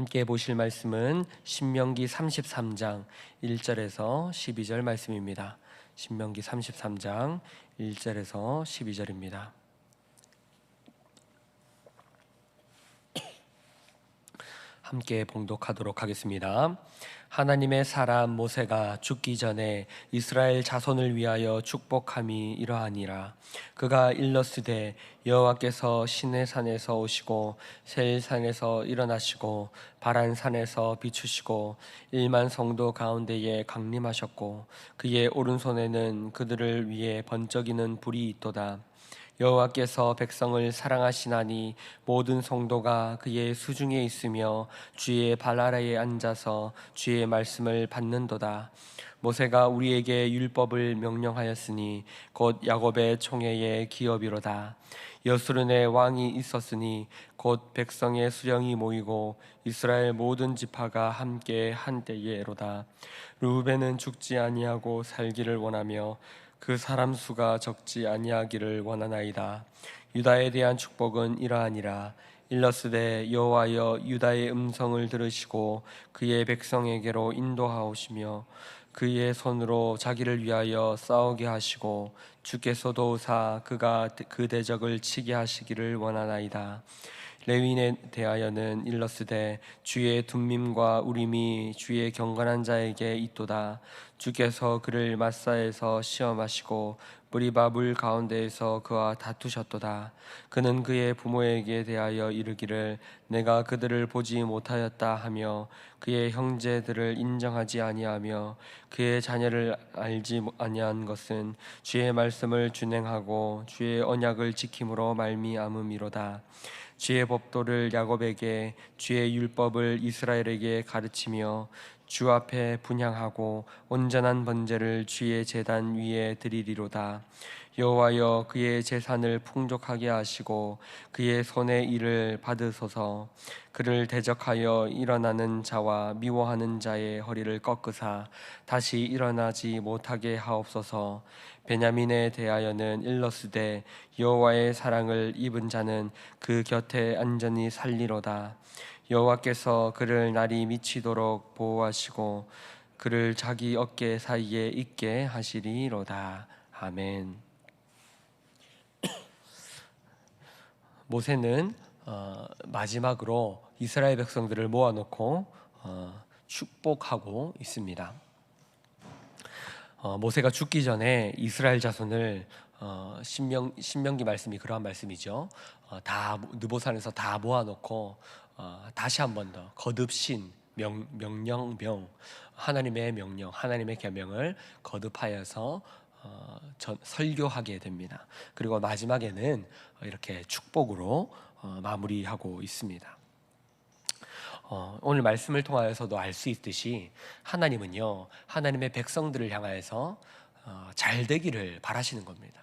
함께 보실 말씀은 신명기 33장 1절에서 12절 말씀입니다. 신명기 33장 1절에서 12절입니다. 함께 봉독하도록 하겠습니다. 하나님의 사람 모세가 죽기 전에 이스라엘 자손을 위하여 축복함이 이러하니라. 그가 일러스되 여호와께서 시내 산에서 오시고 셀 산에서 일어나시고 바란 산에서 비추시고 일만 성도 가운데에 강림하셨고 그의 오른손에는 그들을 위해 번쩍이는 불이 있도다. 여호와께서 백성을 사랑하시나니 모든 성도가 그의 수중에 있으며 주의 발 아래에 앉아서 주의 말씀을 받는도다. 모세가 우리에게 율법을 명령하였으니 곧 야곱의 총회의 기업이로다. 여수른의 왕이 있었으니 곧 백성의 수령이 모이고 이스라엘 모든 지파가 함께 한때에로다. 루벤은 죽지 아니하고 살기를 원하며 그 사람 수가 적지 아니하기를 원하나이다. 유다에 대한 축복은 이러하니라. 일러스되 여호와여 유다의 음성을 들으시고 그의 백성에게로 인도하오시며 그의 손으로 자기를 위하여 싸우게 하시고 주께서 도우사 그가 그 대적을 치게 하시기를 원하나이다. 레윈에 대하여는 일러스되 주의 둠밈과 우림이 주의 경건한 자에게 있도다. 주께서 그를 마사에서 시험하시고 무리바 물 가운데에서 그와 다투셨도다. 그는 그의 부모에게 대하여 이르기를 내가 그들을 보지 못하였다 하며 그의 형제들을 인정하지 아니하며 그의 자녀를 알지 아니한 것은 주의 말씀을 준행하고 주의 언약을 지킴으로 말미암음이로다 주의 법도를 야곱에게 주의 율법을 이스라엘에게 가르치며 주 앞에 분향하고 온전한 번제를 주의 제단 위에 드리리로다 여호와여 그의 재산을 풍족하게 하시고 그의 손의 일을 받으소서. 그를 대적하여 일어나는 자와 미워하는 자의 허리를 꺾으사 다시 일어나지 못하게 하옵소서. 베냐민에 대하여는 일러스되 여호와의 사랑을 입은 자는 그 곁에 안전히 살리로다. 여호와께서 그를 날이 미치도록 보호하시고 그를 자기 어깨 사이에 있게 하시리로다. 아멘. 모세는 어, 마지막으로 이스라엘 백성들을 모아놓고 어, 축복하고 있습니다. 어, 모세가 죽기 전에 이스라엘 자손을 어, 신명 신명기 말씀이 그러한 말씀이죠. 어, 다 느보산에서 다 모아놓고 어, 다시 한 번 더 거듭신 명, 명령명 하나님의 명령 하나님의 계명을 거듭하여서 어, 전, 설교하게 됩니다. 그리고 마지막에는 이렇게 축복으로 어, 마무리하고 있습니다. 어, 오늘 말씀을 통하여서도 알 수 있듯이 하나님은요 하나님의 백성들을 향하여서 어, 잘 되기를 바라시는 겁니다.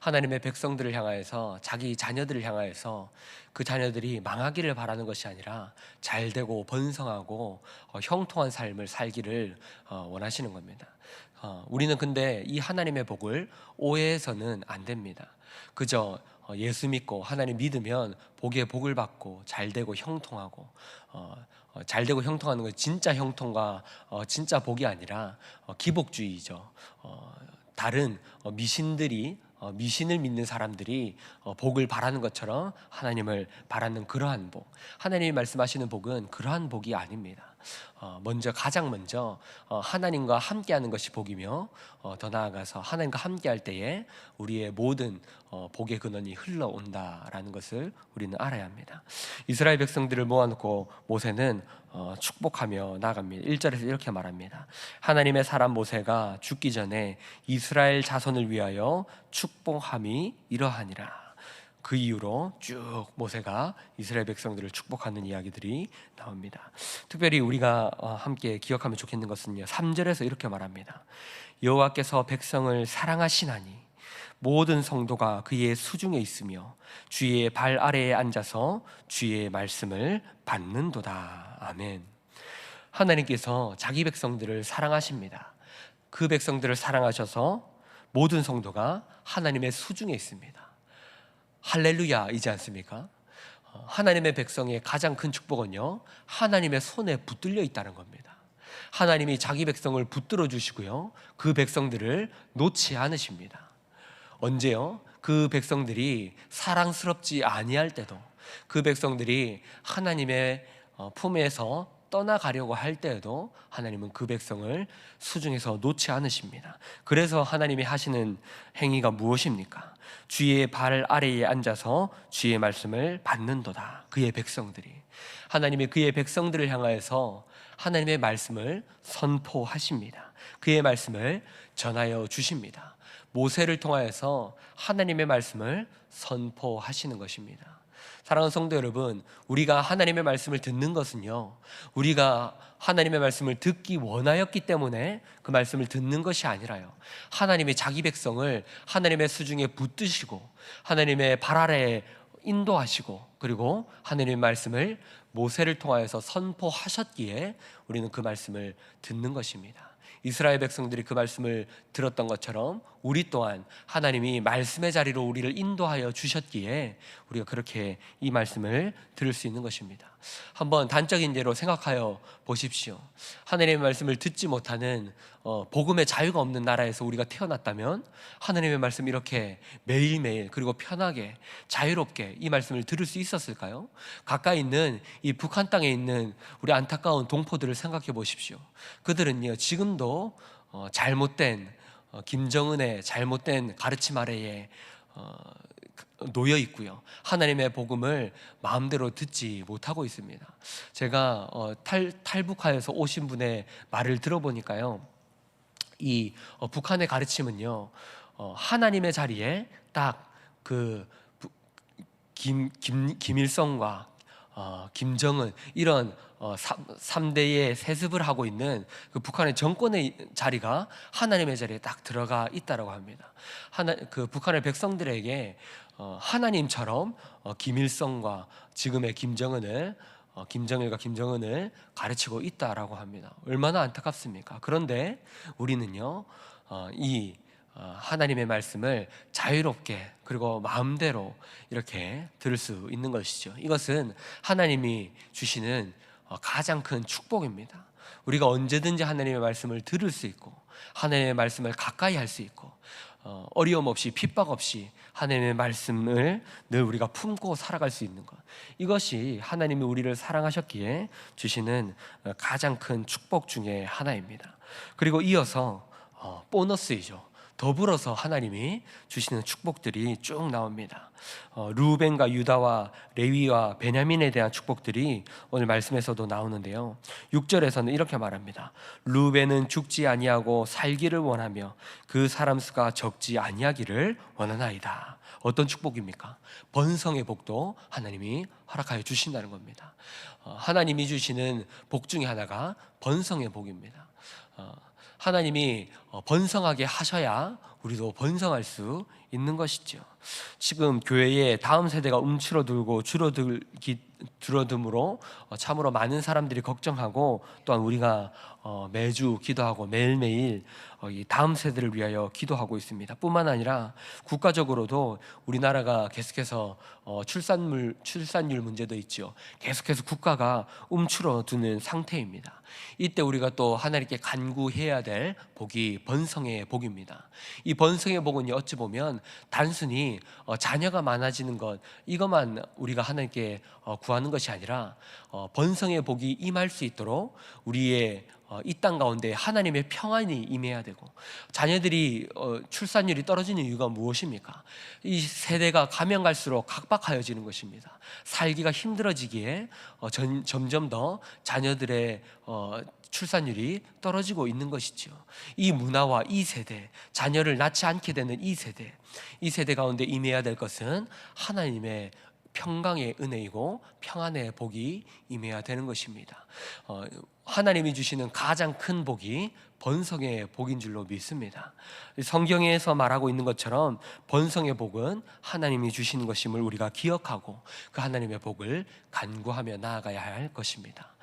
하나님의 백성들을 향하여서 자기 자녀들을 향하여서 그 자녀들이 망하기를 바라는 것이 아니라 잘 되고 번성하고 어, 형통한 삶을 살기를 어, 원하시는 겁니다. 어, 우리는 근데 이 하나님의 복을 오해해서는 안 됩니다. 그저 어, 예수 믿고 하나님 믿으면 복의 복을 받고 잘 되고 형통하고 어, 어, 잘 되고 형통하는 건 진짜 형통과 어, 진짜 복이 아니라 어, 기복주의죠. 어, 다른 어, 미신들이 어, 미신을 믿는 사람들이 어, 복을 바라는 것처럼 하나님을 바라는 그러한 복. 하나님이 말씀하시는 복은 그러한 복이 아닙니다. 어, 먼저 가장 먼저 어, 하나님과 함께하는 것이 복이며 어, 더 나아가서 하나님과 함께할 때에 우리의 모든 어, 복의 근원이 흘러온다라는 것을 우리는 알아야 합니다. 이스라엘 백성들을 모아놓고 모세는 어, 축복하며 나갑니다. 1절에서 이렇게 말합니다. 하나님의 사람 모세가 죽기 전에 이스라엘 자손을 위하여 축복함이 이러하니라. 그 이후로 쭉 모세가 이스라엘 백성들을 축복하는 이야기들이 나옵니다. 특별히 우리가 어, 함께 기억하면 좋겠는 것은요. 3절에서 이렇게 말합니다. 여호와께서 백성을 사랑하시나니 모든 성도가 그의 수중에 있으며 주의 발 아래에 앉아서 주의 말씀을 받는도다. 아멘. 하나님께서 자기 백성들을 사랑하십니다. 그 백성들을 사랑하셔서 모든 성도가 하나님의 수중에 있습니다. 할렐루야이지 않습니까? 어, 하나님의 백성의 가장 큰 축복은요, 하나님의 손에 붙들려 있다는 겁니다. 하나님이 자기 백성을 붙들어 주시고요, 그 백성들을 놓지 않으십니다. 언제요? 그 백성들이 사랑스럽지 아니할 때도, 그 백성들이 하나님의 어, 품에서 떠나가려고 할 때에도 하나님은 그 백성을 수중에서 놓지 않으십니다. 그래서 하나님이 하시는 행위가 무엇입니까? 주의 발 아래에 앉아서 주의 말씀을 받는도다. 그의 백성들이 하나님이 그의 백성들을 향하여서 하나님의 말씀을 선포하십니다. 그의 말씀을 전하여 주십니다. 모세를 통하여서 하나님의 말씀을 선포하시는 것입니다. 사랑하는 성도 여러분, 우리가 하나님의 말씀을 듣는 것은요, 우리가 하나님의 말씀을 듣기 원하였기 때문에 그 말씀을 듣는 것이 아니라요. 하나님이 자기 백성을 하나님의 수중에 붙드시고 하나님의 발 아래에 인도하시고 그리고 하나님의 말씀을 모세를 통하여서 선포하셨기에 우리는 그 말씀을 듣는 것입니다. 이스라엘 백성들이 그 말씀을 들었던 것처럼 우리 또한 하나님이 말씀의 자리로 우리를 인도하여 주셨기에 우리가 그렇게 이 말씀을 들을 수 있는 것입니다. 한번 단적인 예로 생각하여 보십시오. 하나님의 말씀을 듣지 못하는 어, 복음의 자유가 없는 나라에서 우리가 태어났다면 하나님의 말씀 이렇게 매일매일 그리고 편하게 자유롭게 이 말씀을 들을 수 있었을까요? 가까이 있는 이 북한 땅에 있는 우리 안타까운 동포들을 생각해 보십시오. 그들은요 지금도 어, 잘못된 어, 김정은의 잘못된 가르침 아래에 어, 놓여 있고요. 하나님의 복음을 마음대로 듣지 못하고 있습니다. 제가 어, 탈, 탈북하여서 오신 분의 말을 들어보니까요. 이 어, 북한의 가르침은요. 어, 하나님의 자리에 딱 그 김, 김, 김일성과 어, 김정은 이런 어, 3 대의 세습을 하고 있는 그 북한의 정권의 자리가 하나님의 자리에 딱 들어가 있다라고 합니다. 하나 그 북한의 백성들에게 어, 하나님처럼 어, 김일성과 지금의 김정은을 어, 김정일과 김정은을 가르치고 있다라고 합니다. 얼마나 안타깝습니까? 그런데 우리는요 어, 이 어, 하나님의 말씀을 자유롭게 그리고 마음대로 이렇게 들을 수 있는 것이죠. 이것은 하나님이 주시는 어, 가장 큰 축복입니다. 우리가 언제든지 하나님의 말씀을 들을 수 있고 하나님의 말씀을 가까이 할 수 있고 어, 어려움 없이 핍박 없이 하나님의 말씀을 늘 우리가 품고 살아갈 수 있는 것 이것이 하나님이 우리를 사랑하셨기에 주시는 가장 큰 축복 중의 하나입니다. 그리고 이어서 보너스이죠. 더불어서 하나님이 주시는 축복들이 쭉 나옵니다. 어, 루벤과 유다와 레위와 베냐민에 대한 축복들이 오늘 말씀에서도 나오는데요. 6절에서는 이렇게 말합니다. 루벤은 죽지 아니하고 살기를 원하며 그 사람 수가 적지 아니하기를 원하나이다. 어떤 축복입니까? 번성의 복도 하나님이 허락하여 주신다는 겁니다. 어, 하나님이 주시는 복 중에 하나가 번성의 복입니다. 어, 하나님이 어, 번성하게 하셔야 우리도 번성할 수 있는 것이죠. 지금 교회에 다음 세대가 움츠러들고 줄어들기 줄어듦으로 어, 참으로 많은 사람들이 걱정하고 또한 우리가 어, 매주 기도하고 매일매일 이 다음 세대를 위하여 기도하고 있습니다. 뿐만 아니라 국가적으로도 우리나라가 계속해서 출산물 출산율 문제도 있죠. 계속해서 국가가 움츠러드는 상태입니다. 이때 우리가 또 하나님께 간구해야 될 복이 번성의 복입니다. 이 번성의 복은 어찌 보면 단순히 어, 자녀가 많아지는 것 이것만 우리가 하나님께 어, 구하는 것이 아니라 어, 번성의 복이 임할 수 있도록 우리의 이땅 가운데 하나님의 평안이 임해야 되고 자녀들이 출산율이 떨어지는 이유가 무엇입니까? 이 세대가 가면 갈수록 각박하여지는 것입니다. 살기가 힘들어지기에 점점 더 자녀들의 출산율이 떨어지고 있는 것이죠. 이 문화와 이 세대, 자녀를 낳지 않게 되는 이 세대, 이 세대 가운데 임해야 될 것은 하나님의 평강의 은혜이고 평안의 복이 임해야 되는 것입니다. 어, 하나님이 주시는 가장 큰 복이 번성의 복인 줄로 믿습니다. 성경에서 말하고 있는 것처럼 번성의 복은 하나님이 주시는 것임을 우리가 기억하고 그 하나님의 복을 간구하며 나아가야 할 것입니다.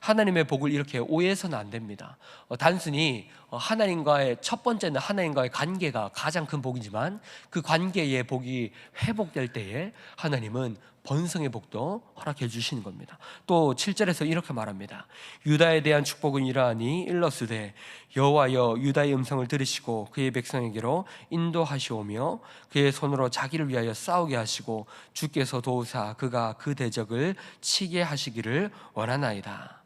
하나님의 복을 이렇게 오해해서는 안 됩니다. 어, 단순히 어, 하나님과의 첫 번째는 하나님과의 관계가 가장 큰 복이지만 그 관계의 복이 회복될 때에 하나님은 번성의 복도 허락해 주시는 겁니다. 또 7절에서 이렇게 말합니다. 유다에 대한 축복은 이러하니 일러스되 여호와여 유다의 음성을 들으시고 그의 백성에게로 인도하시오며 그의 손으로 자기를 위하여 싸우게 하시고 주께서 도우사 그가 그 대적을 치게 하시기를 원하나이다.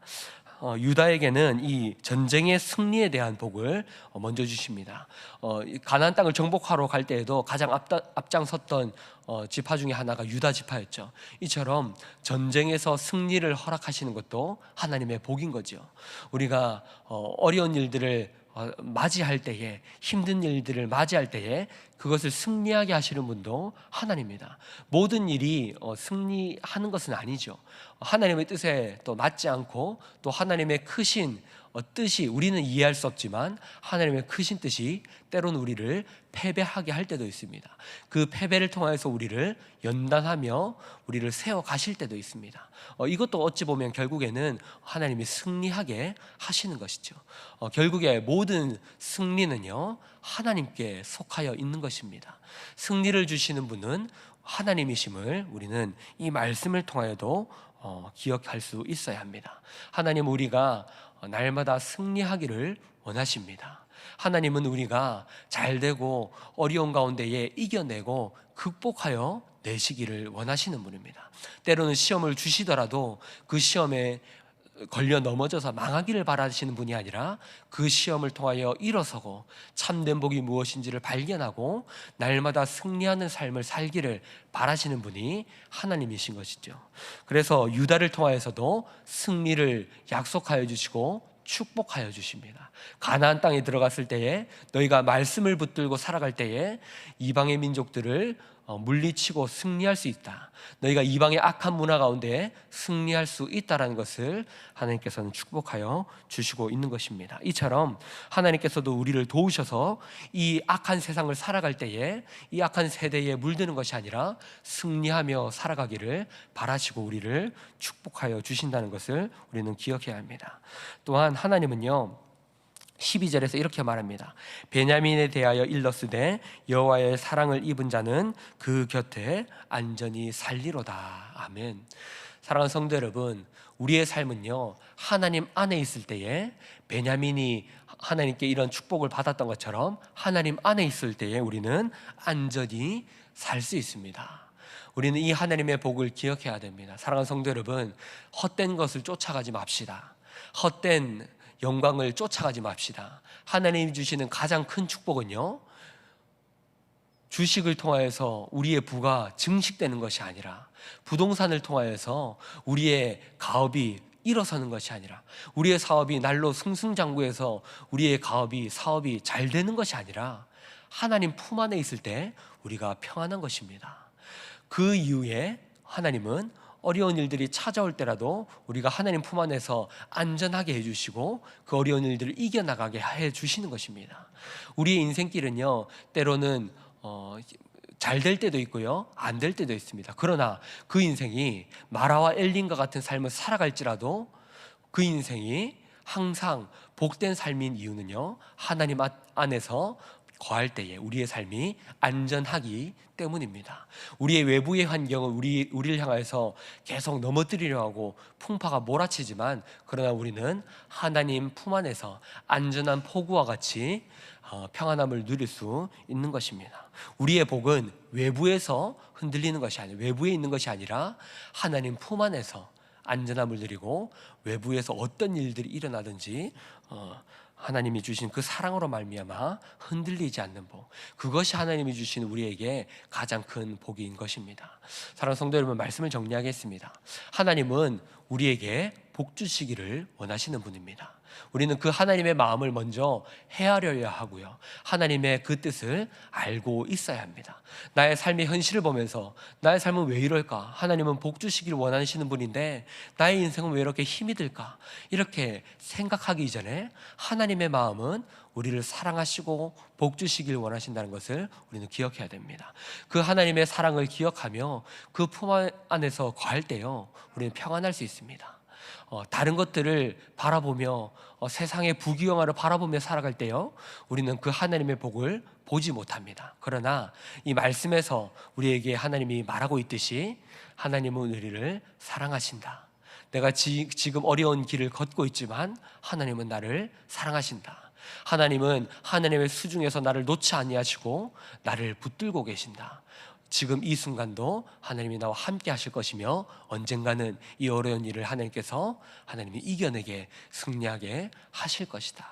어, 유다에게는 이 전쟁의 승리에 대한 복을 어, 먼저 주십니다. 어, 가나안 땅을 정복하러 갈 때에도 가장 앞다, 앞장섰던 어, 지파 중에 하나가 유다 지파였죠. 이처럼 전쟁에서 승리를 허락하시는 것도 하나님의 복인 거죠. 우리가 어, 어려운 일들을 어, 맞이할 때에 힘든 일들을 맞이할 때에 그것을 승리하게 하시는 분도 하나님입니다. 모든 일이 어, 승리하는 것은 아니죠. 하나님의 뜻에 또 맞지 않고 또 하나님의 크신 어, 뜻이 우리는 이해할 수 없지만 하나님의 크신 뜻이 때로는 우리를 패배하게 할 때도 있습니다. 그 패배를 통해서 우리를 연단하며 우리를 세워 가실 때도 있습니다. 어, 이것도 어찌 보면 결국에는 하나님이 승리하게 하시는 것이죠. 어, 결국에 모든 승리는요 하나님께 속하여 있는 것입니다. 승리를 주시는 분은 하나님이심을 우리는 이 말씀을 통하여도 어, 기억할 수 있어야 합니다. 하나님 우리가 날마다 승리하기를 원하십니다. 하나님은 우리가 잘 되고 어려운 가운데에 이겨내고 극복하여 내시기를 원하시는 분입니다. 때로는 시험을 주시더라도 그 시험에 걸려 넘어져서 망하기를 바라시는 분이 아니라 그 시험을 통하여 일어서고 참된 복이 무엇인지를 발견하고 날마다 승리하는 삶을 살기를 바라시는 분이 하나님이신 것이죠. 그래서 유다를 통하여서도 승리를 약속하여 주시고 축복하여 주십니다. 가나안 땅에 들어갔을 때에 너희가 말씀을 붙들고 살아갈 때에 이방의 민족들을 어, 물리치고 승리할 수 있다. 너희가 이방의 악한 문화 가운데 승리할 수 있다라는 것을 하나님께서는 축복하여 주시고 있는 것입니다. 이처럼 하나님께서도 우리를 도우셔서 이 악한 세상을 살아갈 때에 이 악한 세대에 물드는 것이 아니라 승리하며 살아가기를 바라시고 우리를 축복하여 주신다는 것을 우리는 기억해야 합니다. 또한 하나님은요. 12절에서 이렇게 말합니다. 베냐민에 대하여 일러스되 여호와의 사랑을 입은 자는 그 곁에 안전히 살리로다. 아멘. 사랑하는 성도 여러분, 우리의 삶은요. 하나님 안에 있을 때에 베냐민이 하나님께 이런 축복을 받았던 것처럼 하나님 안에 있을 때에 우리는 안전히 살 수 있습니다. 우리는 이 하나님의 복을 기억해야 됩니다. 사랑하는 성도 여러분, 헛된 것을 쫓아가지 맙시다. 헛된 영광을 쫓아가지 맙시다. 하나님이 주시는 가장 큰 축복은요. 주식을 통하여서 우리의 부가 증식되는 것이 아니라 부동산을 통하여서 우리의 가업이 일어서는 것이 아니라 우리의 사업이 날로 승승장구해서 우리의 가업이 사업이 잘 되는 것이 아니라 하나님 품 안에 있을 때 우리가 평안한 것입니다. 그 이후에 하나님은 어려운 일들이 찾아올 때라도 우리가 하나님 품 안에서 안전하게 해주시고 그 어려운 일들을 이겨나가게 해주시는 것입니다. 우리의 인생길은요, 때로는 어, 잘될 때도 있고요, 안 될 때도 있습니다. 그러나 그 인생이 마라와 엘린과 같은 삶을 살아갈지라도 그 인생이 항상 복된 삶인 이유는요, 하나님 안에서 거할 때에 우리의 삶이 안전하기 때문입니다. 우리의 외부의 환경은 우리 우리를 향해서 계속 넘어뜨리려 하고 풍파가 몰아치지만 그러나 우리는 하나님 품 안에서 안전한 포구와 같이 어, 평안함을 누릴 수 있는 것입니다. 우리의 복은 외부에서 흔들리는 것이 아니라 외부에 있는 것이 아니라 하나님 품 안에서 안전함을 누리고 외부에서 어떤 일들이 일어나든지 어, 하나님이 주신 그 사랑으로 말미암아 흔들리지 않는 복. 그것이 하나님이 주신 우리에게 가장 큰 복인 것입니다. 사랑하는 성도 여러분 말씀을 정리하겠습니다. 하나님은 우리에게 복 주시기를 원하시는 분입니다. 우리는 그 하나님의 마음을 먼저 헤아려야 하고요. 하나님의 그 뜻을 알고 있어야 합니다. 나의 삶의 현실을 보면서 나의 삶은 왜 이럴까? 하나님은 복 주시기를 원하시는 분인데 나의 인생은 왜 이렇게 힘이 들까? 이렇게 생각하기 이전에 하나님의 마음은 우리를 사랑하시고 복 주시길 원하신다는 것을 우리는 기억해야 됩니다. 그 하나님의 사랑을 기억하며 그 품 안에서 거할 때요, 우리는 평안할 수 있습니다. 어, 다른 것들을 바라보며 어, 세상의 부귀영화를 바라보며 살아갈 때요, 우리는 그 하나님의 복을 보지 못합니다. 그러나 이 말씀에서 우리에게 하나님이 말하고 있듯이 하나님은 우리를 사랑하신다. 내가 지, 지금 어려운 길을 걷고 있지만 하나님은 나를 사랑하신다. 하나님은 하나님의 수중에서 나를 놓지 아니하시고 나를 붙들고 계신다. 지금 이 순간도 하나님이 나와 함께 하실 것이며 언젠가는 이 어려운 일을 하나님께서 하나님이 이겨내게 승리하게 하실 것이다.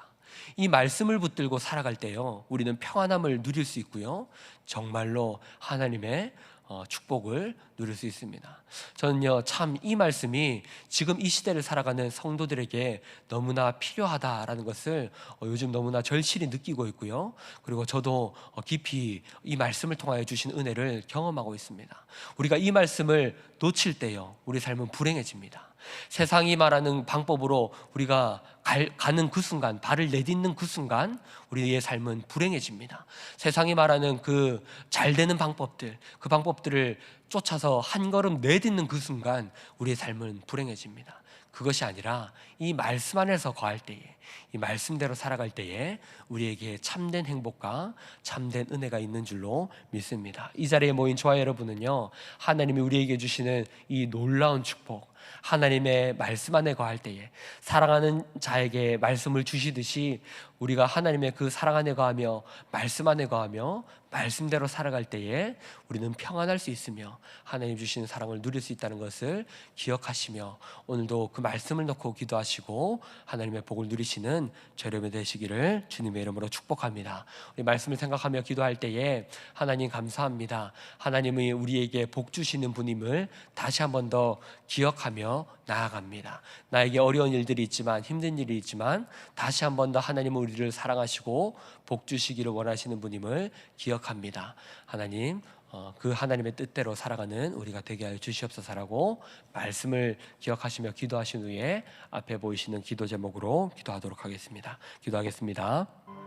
이 말씀을 붙들고 살아갈 때요, 우리는 평안함을 누릴 수 있고요, 정말로 하나님의 어, 축복을 누릴 수 있습니다. 저는요, 참 이 말씀이 지금 이 시대를 살아가는 성도들에게 너무나 필요하다라는 것을 어, 요즘 너무나 절실히 느끼고 있고요. 그리고 저도 어, 깊이 이 말씀을 통하여 주신 은혜를 경험하고 있습니다. 우리가 이 말씀을 놓칠 때요, 우리 삶은 불행해집니다. 세상이 말하는 방법으로 우리가 갈- 가는 그 순간, 발을 내딛는 그 순간, 우리의 삶은 불행해집니다. 세상이 말하는 그 잘 되는 방법들, 그 방법들을 쫓아서 한 걸음 내딛는 그 순간, 우리의 삶은 불행해집니다. 그것이 아니라 이 말씀 안에서 거할 때에, 이 말씀대로 살아갈 때에 우리에게 참된 행복과 참된 은혜가 있는 줄로 믿습니다. 이 자리에 모인 저와 여러분은요, 하나님이 우리에게 주시는 이 놀라운 축복, 하나님의 말씀 안에 거할 때에 사랑하는 자에게 말씀을 주시듯이 우리가 하나님의 그 사랑 안에 거하며 말씀 안에 거하며 말씀대로 살아갈 때에 우리는 평안할 수 있으며 하나님 주시는 사랑을 누릴 수 있다는 것을 기억하시며 오늘도 그 말씀을 놓고 기도하시고 하나님의 복을 누리시 는 저렴이 되시기를 주님의 이름으로 축복합니다. 우리 말씀을 생각하며 기도할 때에 하나님 감사합니다. 하나님이 우리에게 복 주시는 분임을 다시 한 번 더 기억하며 나아갑니다. 나에게 어려운 일들이 있지만 힘든 일이 있지만 다시 한 번 더 하나님은 우리를 사랑하시고 복 주시기를 원하시는 분임을 기억합니다. 하나님 어, 그 하나님의 뜻대로 살아가는 우리가 되게 하여 주시옵소서라고 말씀을 기억하시며 기도하신 후에 앞에 보이시는 기도 제목으로 기도하도록 하겠습니다. 기도하겠습니다.